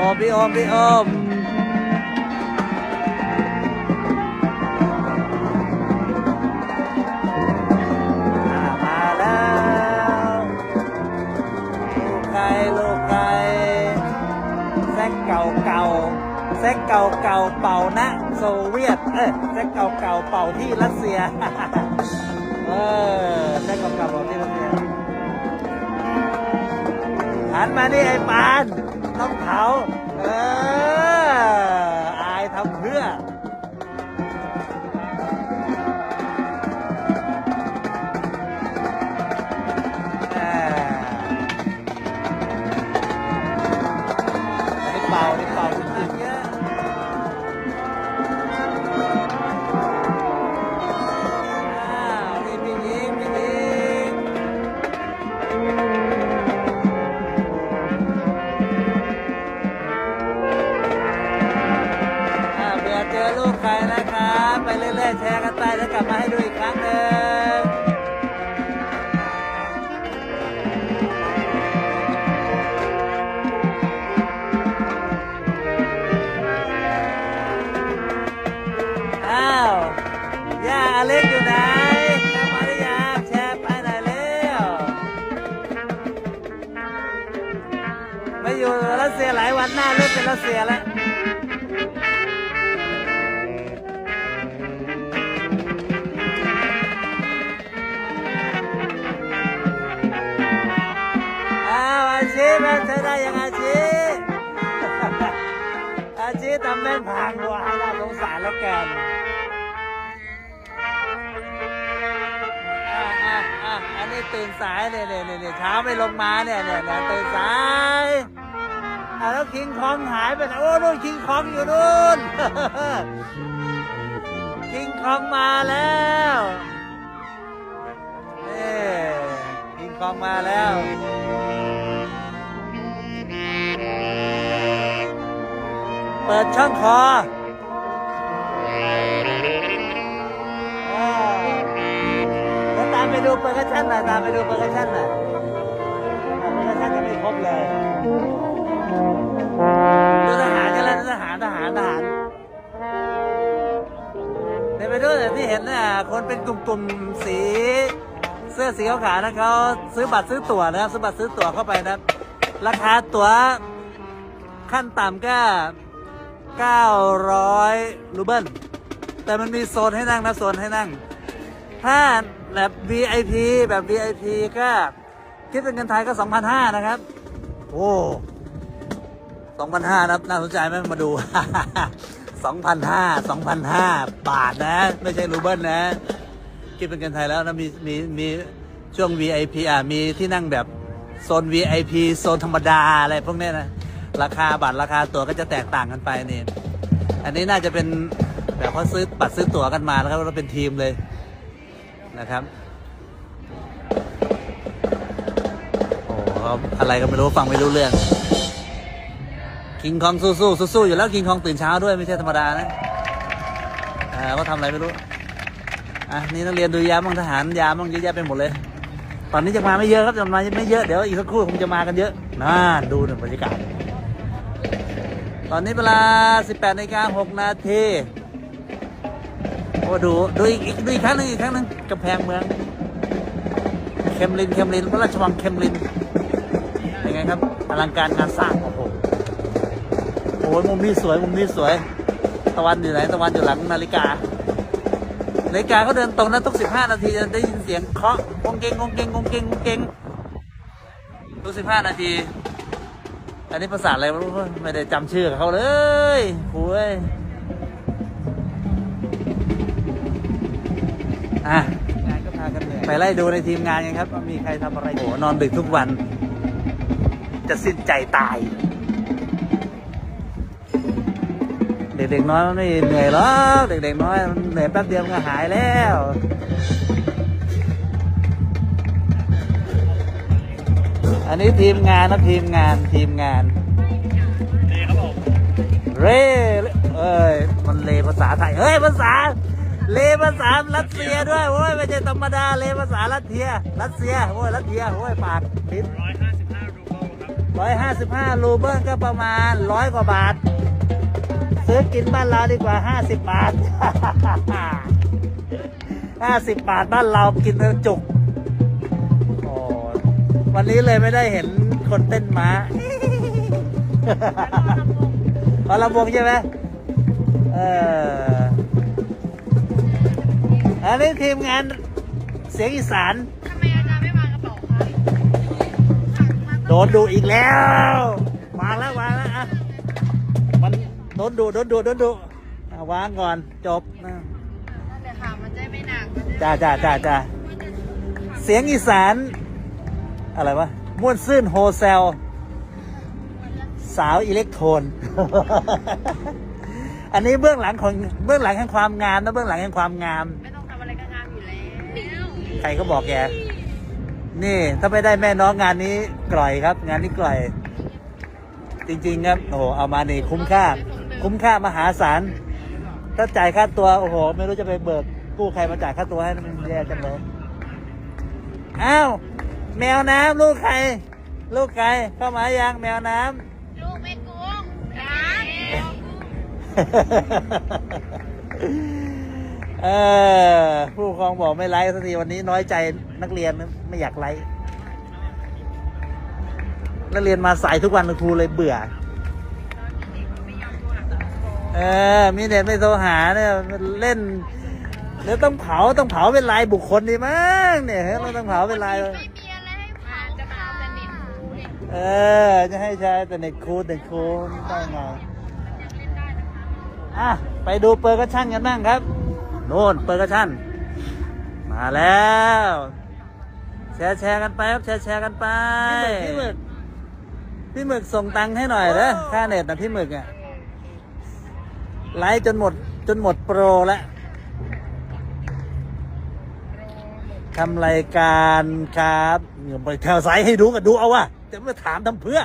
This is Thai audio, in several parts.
โอมพี่โอมพี่โอมมาแล้วลูกไก่ลูกไก่แซกเก่าเก่าแซกเก่าเก่าเป่านะโซเวียต เอ้ยแซกเก่าเก่าเป่าที่รัสเซีย เออแซกเก่าเก่าเป่าที่รัสเซียหันมานี่ไอ้ปาน ต้องเผา ไปแล้วกลับมาให้ดูอีกครั้งหนึ่งอ้าว ย่าอเล็กอยู่ไหนกลับมาหรือยังแชร์ไปไหน่อยเร็วไม่อยู่รัสเซียหลายวันหน้าเลิกเป็นรัสเซียแล้วี้ทำแม่นพังวัวให้น่าสงสารแล้วแกนอะอะอะอันนี้ตื่นสายเนี่ยเนี่ยเนี่ยเนี่ยเช้าไม่ลงมาเนี่ยเนี่ยเนี่ยตื่นสายอะแล้วคิงคองหายไปไหนโอ้นู่นคิงคองอยู่นู่นคิงคองมาแล้วนี่คิงคองมาแล้ว ปิดช่องคออ่าแล้วตามไปดูเปอร์คัชชั่นหน่อยตามไปดูเปอร์คัชชั่นหน่อยเปอร์คัชชั่นจะไม่ครบเลยดูทหารกันแล้วทหารทหารทหารเดี๋ยวไปดูแต่ที่เห็นน่ะคนเป็นกลุ่มๆสีเสื้อสีขาวๆนะเขาซื้อบัตรซื้อตั๋วนะครับซื้อบัตรซื้อตั๋วเข้าไปนะราคาตั๋วขั้นต่ำก็ 900รูเบิลแต่มันมีโซนให้นั่งนะโซนให้นั่ง ถ้าแบบ VIP แบบ VIP ก็ คิดเป็นเงินไทยก็ 2,500 นะครับ โอ้2,500นะน่าสนใจไหมมาดู 2,500 2,500 บาทนะ ไม่ใช่รูเบิลนะ คิดเป็นเงินไทยแล้วนะมีมีมีช่วง VIP อะมีที่นั่งแบบโซน VIP โซนธรรมดาอะไรพวกนี้นะ ราคาบัตรราคาตั๋วก็จะแตกต่างกันไปนี่อันนี้น่าจะเป็นแบบเขาซื้อบัตรซื้อตั๋วกันมาแล้วครับแล้วเป็นทีมเลยนะครับโอ้เขาอะไรก็ไม่รู้ฟังไม่รู้เรื่องคิงคองสู้สู้สู้สู้อยู่แล้วคิงคองตื่นเช้าด้วยไม่ใช่ธรรมดานะอ่าเขาทำอะไรไม่รู้อะนี่นักเรียนดูยามบ้างทหารยามบ้างเยอะแยะไปหมดเลย ตอนนี้จะมาไม่เยอะครับจะมาไม่เยอะเดี๋ยวอีกสักครู่คงจะมากันเยอะน่าดูหนึ่งบรรยากาศ ตอนนี้เวลา 18นาฬิกา6นาทีโอ้ดูดูอีกอีกดูอีกครั้งหนึ่งอีกครั้งหนึ่งกำแพงเมืองเคมลินเคมลินพระราชวังเคมลินเป็นไงครับอลังการงานสร้างโอ้โหโอ้ยมุมนี้สวยมุมนี้สวย ตะวันอยู่ไหนตะวันอยู่หลังนาฬิกานาฬิกาเขาเดินตรงนะทุกสิบห้านาทีจะได้ยินเสียงเคาะกงเกงกงเกงกงเกงกงเกงทุกสิบห้านาที อันนี้ภาษาอะไรไม่รู้ไม่ได้จำชื่อเขาเลยคุยอะไปไล่ดูในทีมงานกันครับว่ามีใครทำอะไรโอ้นอนดึกทุกวัน จะสิ้นใจตาย เด็กๆน้อยนไม่เหนื่อยหรอกเด็กๆน้อยเหนื่อยแป๊บเดียวก็หายแล้ว อันนี้ทีมงานนะทีมงานทีมงานเร่เอ้ยมันเลภาษาไทยเฮ้ยภาษา เลภาษารัสเซียด้วยโอ้ยไม่ใช่ธรรมดาเลภาษารัสเซีย รัสเซียโอ้ยรัสเซียโอ้ยปากลิ้น155รูเบิลครับร้อยห้าสิบห้ารูเบิลก็ประมาณร้อยกว่าบาท ซื้อกินบ้านเราดีกว่าห้าสิบบาทห้าสิบบาทบ้านเรากินจุก วันนี้เลยไม่ได้เห็นคนเต้นม้าขอลำวงใช่ไหมเอออันนี้ทีมงานเสียงอีสานทำไมอาจารย์ไม่วางกระเป๋าคะโดนดูอีกแล้ววางแล้ววางแล้วอะมันโดนดูโดนดูโดนดูอะวางก่อนจบนะนั่นแหละค่ะมันจะไม่หนักมันจะจ้าจ้าจ้าจ้าเสียงอีสาน อะไรวะม่วนซื่นโฮเซล สาวอิเล็กโทรน อันนี้เบื้องหลังของเบื้องหลังแห่งความงามนะเบื้องหลังแห่งความงาม ไม่ต้องทำอะไรก็งามอยู่แล้วใครก็บอกแก นี่ถ้าไม่ได้แม่น้องงานนี้กล่อยครับ งานนี้กล่อย จริงๆครับโอ้โหเอามานี่คุ้มค่า คุ้มค่ามหาศาลถ้าจ่ายค่าตัวโอ้โห ไม่รู้จะไปเบิกกู้ใครมาจ่ายค่าตัวให้มันแย่จังเลยอ้าว แมวน้ำลูกใคร ลูกใครเข้ามายังแมวน้ำลูกไม่กุ้งจ้าเออผู้ปกครองบอกไม่ไลฟ์สักทีวันนี้น้อยใจนักเรียนไม่อยากไลฟ์นักเรียนมาสายทุกวันครูเลยเบื่อ เออ มีเน็ตไม่โทรหาเนี่ยมันเล่นเดี๋ยวต้องเผาต้องเผาเป็นลายบุคคลดีมั้งเนี่ยเราต้องเผาเป็นลาย ไม่มี เนี่ยเออ จะให้ใช้แต่เน็ตคูดเน็ตคูดได้ไงอะ ไปดูเปอร์กระชั่นกันบ้างครับ โน่นเปอร์กระชั่น มาแล้ว แชร์แชร์กันไปครับแชร์แชร์กันไป พี่หมึก พี่หมึกส่งตังค์ให้หน่อยเด้อค่าเน็ตนะพี่หมึกอะ ไลฟ์จนหมดจนหมดโปรแล้วทำรายการครับอย่าไปแถวสายให้ดูกันดูเอาวะ จะมาถามทำเพื่อ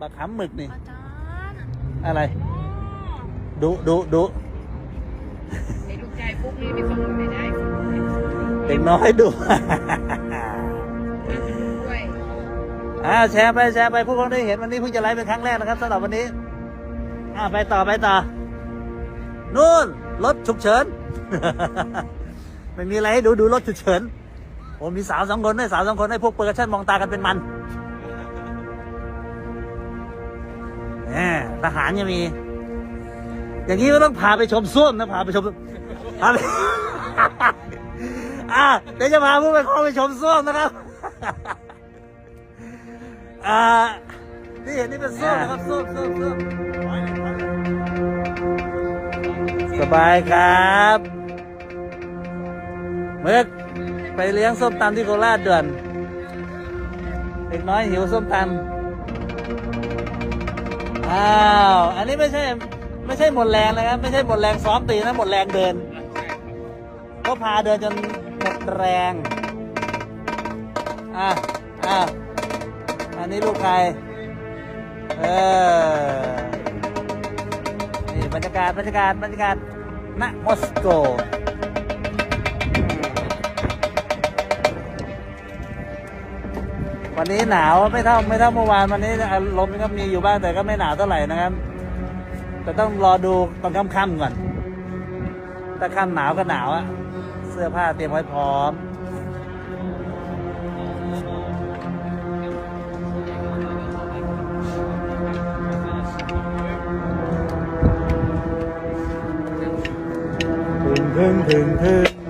บักขำหมึกนี่ อาจารย์อะไรดูดูดูไอ้ลูกใจปุ๊บนี่มีส่งไม่ได้เด็กน้อยดูด้วย อ่าแชร์ไปแชร์ไปผู้คนได้เห็นวันนี้เพิ่งจะไลฟ์เป็นครั้งแรกนะครับสำหรับวันนี้ อ่าไปต่อไปต่อนู่นรถฉุกเฉิน ไม่มีอะไรให้ดูดูรถฉุกเฉินโอ้มีสาวสองคนด้วยสาวสองคนให้พวกเปอร์ชั่นมองตากันเป็นมัน ทหารยังมี อย่างนี้ก็ต้องพาไปชมส้วมนะพาไปชมพาไปอ่าเดี๋ยวจะพาผู้ปกครองไปชมส้วมนะครับอ่าที่เห็นนี่เป็นส้วมนะครับส้วมส้วมส้วมสบายครับเมื่อไปเลี้ยงส้มตำที่โคราชเดือนเด็กน้อยหิวส้มตำ อ้าว อันนี้ไม่ใช่ไม่ใช่หมดแรงนะครับ ไม่ใช่หมดแรงซ้อมตีนะหมดแรงเดิน ก็พาเดินจนหมดแรง อะอะอันนี้ลูกใคร เออ นี่บรรยากาศบรรยากาศบรรยากาศณมอสโก วันนี้หนาวไม่เท่าไม่เท่าเมื่อวานวันนี้ลมก็มีอยู่บ้างแต่ก็ไม่หนาวเท่าไหร่นะครับ แต่ต้องรอดูตอนค่ำๆก่อนถ้าค่ำหนาวก็หนาวอะเสื้อผ้าเตรียมไว้พร้อมถึงถึงถึงถึง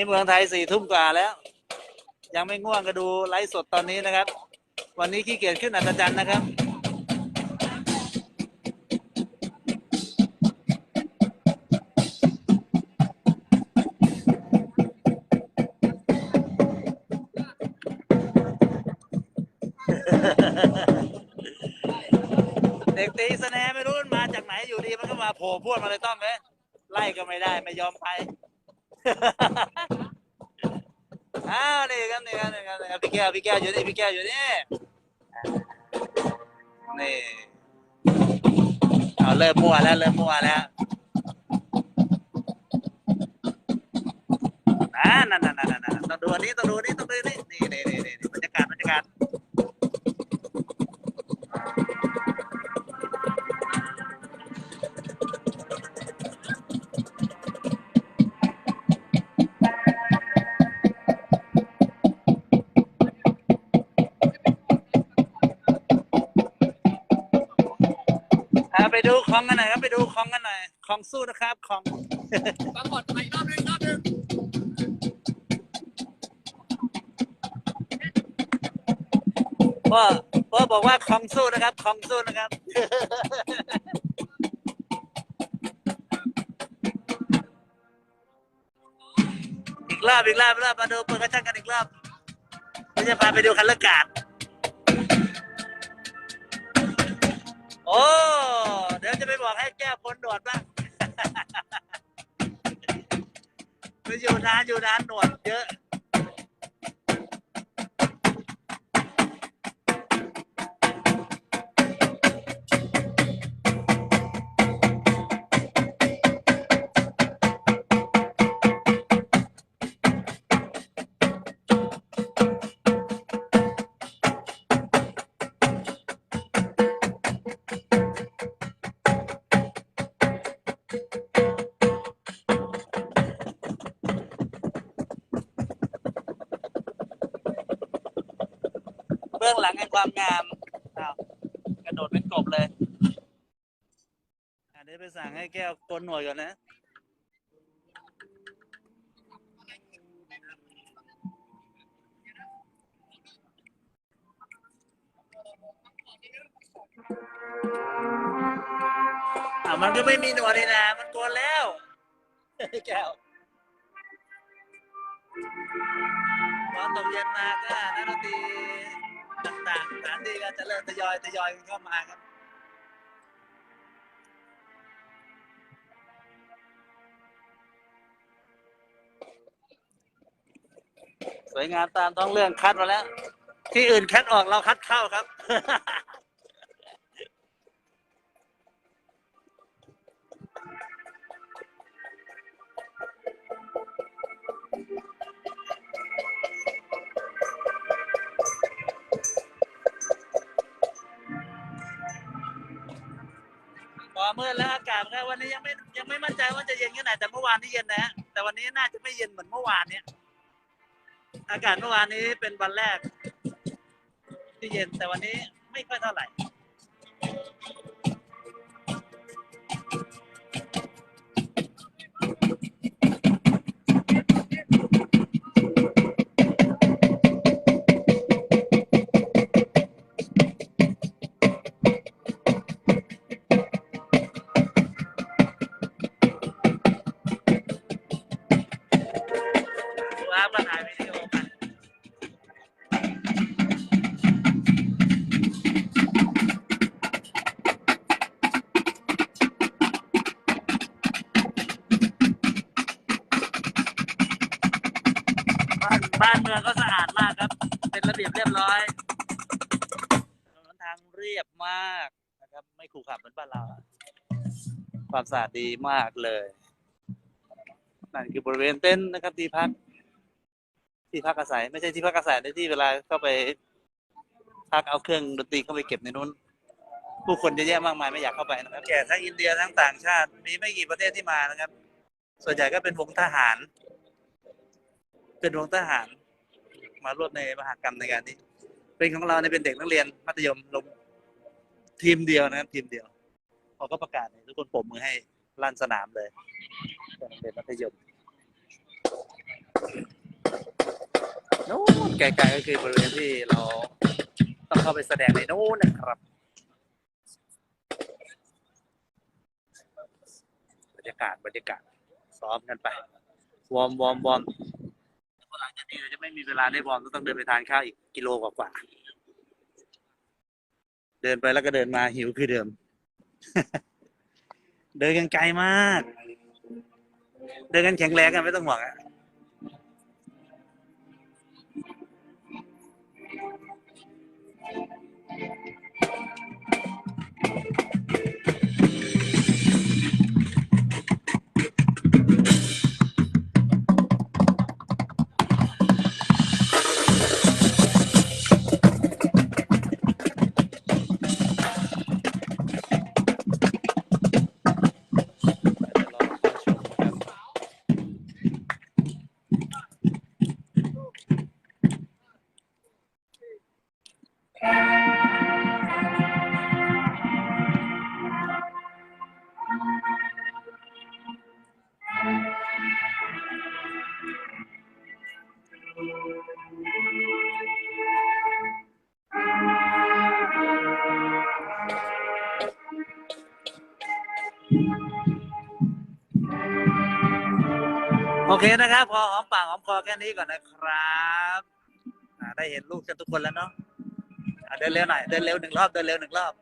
นนี้เมืองไทยสี่ทุ่มกว่าแล้ว ยังไม่ง่วงก็ดูไลฟ์สดตอนนี้นะครับ วันนี้ขี้เกียจขึ้นอัศจรรย์นะครับเด็กตีสแนไม่รู้มันมาจากไหนอยู่ดีมันก็มาโผล่พวดมาเลยต้องเลยไล่ก็ไม่ได้ไม่ยอมไป อ้าวนี่ครับนี่ครับนี่ครับนี่ครับพี่แก้วพี่แก้วอยู่นี่พี่แก้วอยู่นี่นี่เอาเริ่มมั่วแล้วเริ่มมั่วแล้วนั่นนั่นนั่นนั่นต้องดูอันนี้ต้องดูนี้ต้องดูนี้ ไปดูของกันหน่อยครับไปดูของกันหน่อยของสู้นะครับของปรากฏไปรอบนึงรอบนึงพ่อพ่อบอกว่าของสู้นะครับของสู้นะครับ อีกรอบอีกรอบอีกรอบมาดูเปิดกระชังกันอีกรอบเราจะพาไปดูคันละกาด โอ้ เดี๋ยวจะไปบอกให้แก้วคนหนวดบ้างไปอยู่นานอยู่นานหนวดเยอะ อะมันก็ไม่มีหนวดนี่นะมันโกนแล้วแก้วตอนตกเย็นมาก็นักดนตรีต่างๆสถานที่ก็จะเริ่มทยอยทยอยกันเข้ามาครับสวยงามตามท้องเรื่องคัดมาแล้ว ที่อื่นคัดออกเราคัดเข้าครับ เมืดแล้วอากาศก็วันนี้ยังไม่ยังไม่มั่นใจว่าจะเย็นแค่ไหนแต่เมื่อวานนี้เย็นนะฮะแต่วันนี้น่าจะไม่เย็นเหมือนเมื่อวานเนี้ยอากาศเมื่อวานนี้เป็นวันแรกที่เย็นแต่วันนี้ไม่ค่อยเท่าไหร่ เมืองก็สะอาดมากครับ เป็นระเบียบเรียบร้อยถนนทางเรียบมากนะครับ ไม่ขรุขระเหมือนบ้านเรา ความสะอาดดีมากเลย นั่นคือบริเวณเต็นท์นะครับที่พัก ที่พักอาศัย ไม่ใช่ที่พักอาศัยในที่เวลาเข้าไปพักเอาเครื่องดนตรีเข้าไปเก็บในนู้น ผู้คนเยอะแยะมากมายไม่อยากเข้าไปนะครับแก่ทั้งอินเดียทั้งต่างชาติ มีไม่กี่ประเทศที่มานะครับ ส่วนใหญ่ก็เป็นวงทหาร เป็นวงทหาร มาร่วมในมหากรรมในการนี้ เป็นของเราเนี่ยเป็นเด็กนักเรียนมัธยมลงทีมเดียวนะครับทีมเดียวพอก็ประกาศทุกคนปรบมือให้ลั่นสนามเลยเป็นเด็กมัธยมโน้นไกลๆก็คือบริเวณที่เราต้องเข้าไปแสดงในโน้นนะครับบรรยากาศบรรยากาศซ้อมกันไป วอร์มวอร์มวอม หลังจากนี้เราจะไม่มีเวลาได้วอร์มต้องเดินไปทานข้าวอีกกิโลกว่าๆเดินไปแล้วก็เดินมาหิวคือเดิม เดินกันไกลมาก เดินกันแข็งแรงกันไม่ต้องห่วงอะ อเคนะครับ พอหอมปากหอมคอแค่นี้ก่อนนะครับได้เห็นลูกกันทุกคนแล้วเนาะเดินเร็วหน่อยเดินเร็วหนึ่งรอบเดินเร็วหนึ่งรอบ